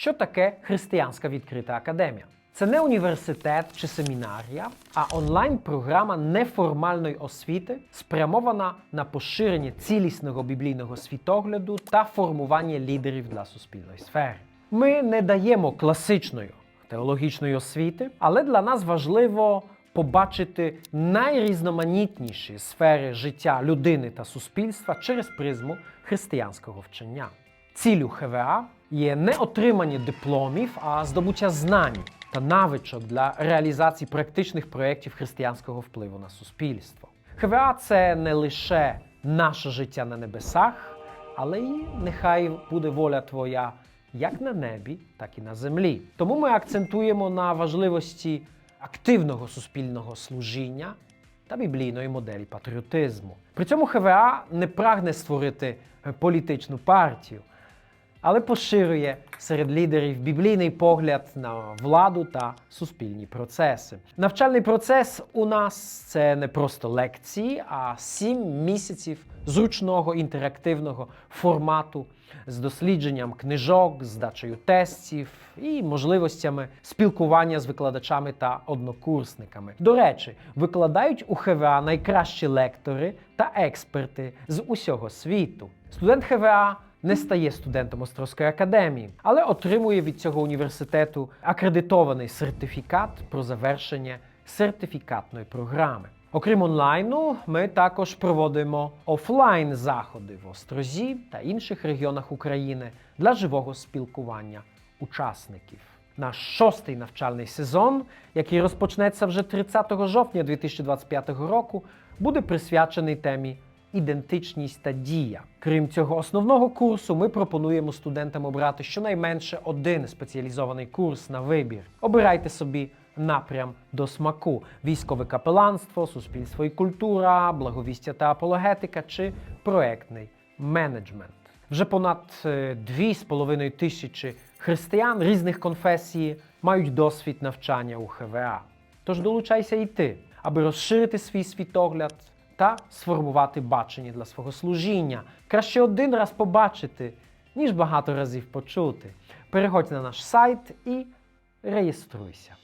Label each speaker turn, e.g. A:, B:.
A: Що таке християнська відкрита академія? Це не університет чи семінарія, а онлайн-програма неформальної освіти, спрямована на поширення цілісного біблійного світогляду та формування лідерів для суспільної сфери. Ми не даємо класичної теологічної освіти, але для нас важливо побачити найрізноманітніші сфери життя людини та суспільства через призму християнського вчення. Цілю ХВА є не отримання дипломів, а здобуття знань та навичок для реалізації практичних проєктів християнського впливу на суспільство. ХВА це не лише наше життя на небесах, але й нехай буде воля твоя як на небі, так і на землі. Тому ми акцентуємо на важливості активного суспільного служіння та біблійної моделі патріотизму. При цьому ХВА не прагне створити політичну партію, але поширює серед лідерів біблійний погляд на владу та суспільні процеси. Навчальний процес у нас це не просто лекції, а сім місяців зручного інтерактивного формату з дослідженням книжок, здачею тестів і можливостями спілкування з викладачами та однокурсниками. До речі, викладають у ХВА найкращі лектори та експерти з усього світу. Студент ХВА не стає студентом Острозької академії, але отримує від цього університету акредитований сертифікат про завершення сертифікатної програми. Окрім онлайну, ми також проводимо офлайн заходи в Острозі та інших регіонах України для живого спілкування учасників. Наш шостий навчальний сезон, який розпочнеться вже 30 жовтня 2025 року, буде присвячений темі ідентичність та дія. Крім цього основного курсу, ми пропонуємо студентам обрати щонайменше один спеціалізований курс на вибір. Обирайте собі напрям до смаку: військове капеланство, суспільство і культура, благовістя та апологетика чи проектний менеджмент. Вже понад е, 2,5 тисячі християн різних конфесій мають досвід навчання у ХВА. Тож долучайся і ти, аби розширити свій світогляд та сформувати бачення для свого служіння. Краще один раз побачити, ніж багато разів почути. Переходь на наш сайт і реєструйся.